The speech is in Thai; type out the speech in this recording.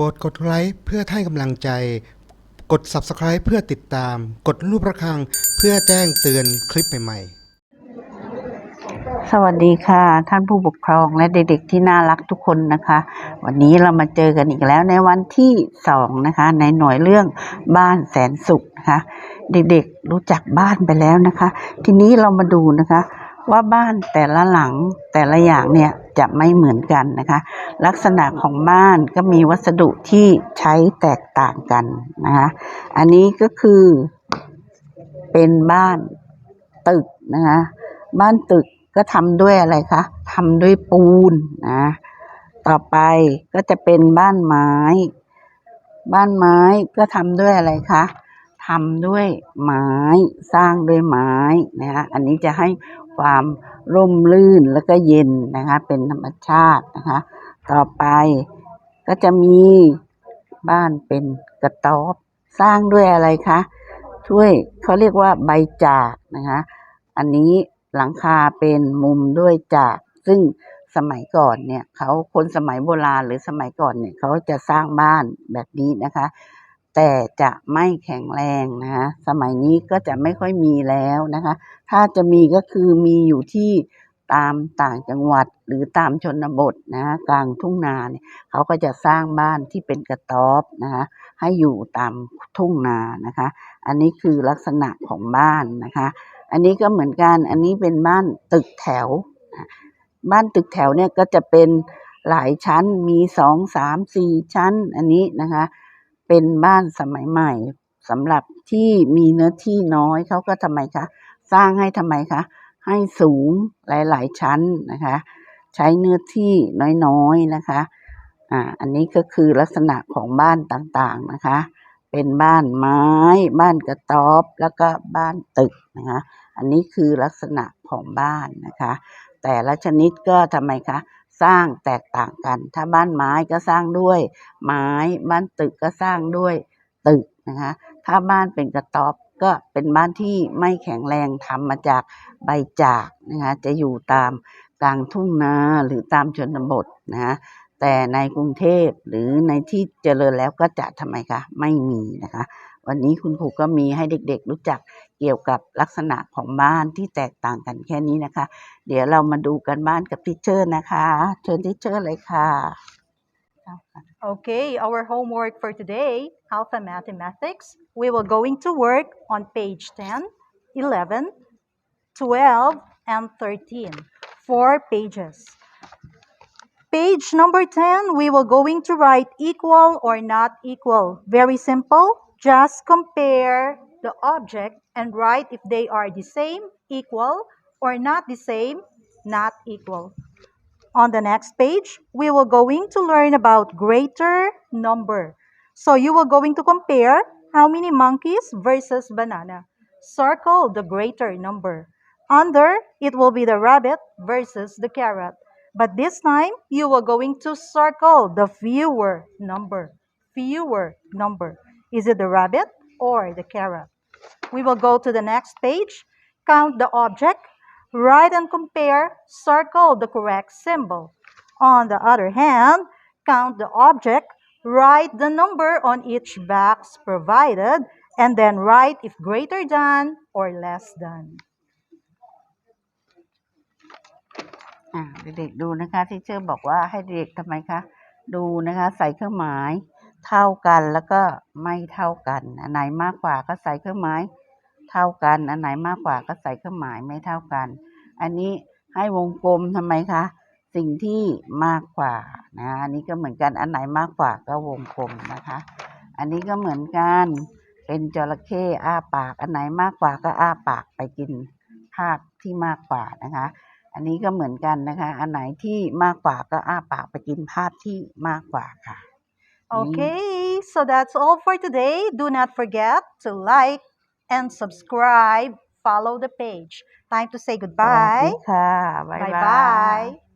รดกดไลค์เพื่อให้กำลังใจ กด Subscribe เพื่อติดตาม กดรูประฆังเพื่อแจ้งเตือนคลิปใหม่ๆ สวัสดีค่ะ ท่านผู้ปกครองและเด็กๆที่น่ารักทุกคนนะคะ วันนี้เรามาเจอกันอีกแล้วในวันที่สองนะคะ ในหน่วยเรื่องบ้านแสนสุขนะคะ เด็กๆรู้จักบ้านไปแล้วนะคะ ทีนี้เรามาดูนะคะ ว่าบ้านแต่ละหลังแต่ละอย่างเนี่ยจะไม่เหมือนกันนะคะ ลักษณะของบ้านก็มีวัสดุที่ใช้แตกต่างกันนะคะ อันนี้ก็คือเป็นบ้านตึกนะคะบ้านตึกก็ทำด้วยอะไรคะทำด้วยปูนนะต่อไปก็จะเป็นบ้านไม้ บ้านไม้ก็ทำด้วยอะไรคะ ทำด้วยไม้สร้างด้วยไม้นะคะอันนี้จะให้ความร่มรื่นแล้วก็เย็นนะคะ เป็นธรรมชาตินะคะ ต่อไปก็จะมีบ้านเป็นกระต๊อบสร้างด้วยอะไรคะช่วยเขาเรียกว่าใบจากนะคะ อันนี้หลังคาเป็นมุมด้วยจาก ซึ่งสมัยก่อนเนี่ยเขาคนสมัยโบราณหรือสมัยก่อนเนี่ยเขาจะสร้างบ้านแบบนี้นะคะ แต่จะไม่แข็งแรงนะคะสมัยนี้ก็จะไม่ค่อยมีแล้วนะคะ ถ้าจะมีก็คือมีอยู่ที่ตามต่างจังหวัดหรือตามชนบทนะะกลางทุ่งนาเนี่ยเขาก็จะสร้างบ้านที่เป็นกระต๊อบนะคะให้อยู่ตามทุ่งนานะคะ อันนี้คือลักษณะของบ้านนะคะ อันนี้ก็เหมือนกันอันนี้เป็นบ้านตึกแถว บ้านตึกแถวเนี่ยก็จะเป็นหลายชั้นมีสองสามสี่ชั้นอันนี้นะคะ เป็นบ้านสมัยใหม่สำหรับที่มีเนื้อที่น้อยเขาก็ทำไมคะสร้างให้ทำไมคะให้สูงหลาย ๆ ชั้นนะคะ ใช้เนื้อที่น้อยๆนะคะอ่าอันนี้ก็คือลักษณะของบ้านต่างๆนะคะ เป็นบ้านไม้ บ้านกระต๊อบแล้วก็บ้านตึกนะคะ อันนี้คือลักษณะของบ้านนะคะ แต่ละชนิดก็ทำไมคะ สร้างแตกต่างกัน ถ้าบ้านไม้ก็สร้างด้วย ไม้ บ้านตึกก็สร้างด้วยตึกนะคะ ถ้าบ้านเป็นกระต๊อบก็เป็นบ้านที่ไม่แข็งแรงทำมาจากใบจากนะคะจะอยู่ตามกลางทุ่งนาหรือตามชนบทนะคะแต่ในกรุงเทพหรือในที่เจริญแล้วก็จะทำไมคะ ไม่มีนะคะ วันนี้คุณครูก็มีให้เด็กๆ รู้จักเกี่ยวกับลักษณะของบ้านที่แตกต่างกันแค่นี้นะคะ เดี๋ยวเรามาดูกันบ้านกับทิเชอร์นะคะ เชิญทิเชอร์เลยค่ะ Okay, our homework for today, Alpha Mathematics. We will going to work on page 10, 11, 12, and 13. Four pages. Page number 10, we will going to write equal or not equal. Very simple. Just compare the object and write if they are the same, equal, or not the same, not equal. On the next page, we will going to learn about greater number. So you will going to compare how many monkeys versus banana. Circle the greater number. Under, it will be the rabbit versus the carrot. But this time, you will going to circle the fewer number. Fewer number. Is it the rabbit or the carrot? We will go to the next page. Count the object. Write and compare. Circle the correct symbol. On the other hand, count the object. Write the number on each box provided and then write if greater than or less than. อ่าเด็กๆดูนะคะที่เชอร์บอกว่าให้เด็กทำไมคะ ดูนะคะ ใส่เครื่องหมาย เท่ากันแล้วก็ไม่เท่ากัน อันไหนมากกว่าก็ใส่เครื่องหมายเท่ากัน อันไหนมากกว่าก็ใส่เครื่องหมายไม่เท่ากัน อันนี้ให้วงกลมทำไมคะ สิ่งที่มากกว่านะอันนี้ก็เหมือนกันอันไหนมากกว่าก็วงกลมนะคะ อันนี้ก็เหมือนกันเป็นจระเข้อ้าปาก อันไหนมากกว่าก็อ้าปากไปกินภาพที่มากกว่านะคะ อันนี้ก็เหมือนกันนะคะ อันไหนที่มากกว่าก็อ้าปากไปกินภาพที่มากกว่าค่ะ Okay, so that's all for today. Do not forget to like and subscribe. Follow the page. Time to say สวัส goodbye. ดีค่ะ บ๊าย Bye บาย bye.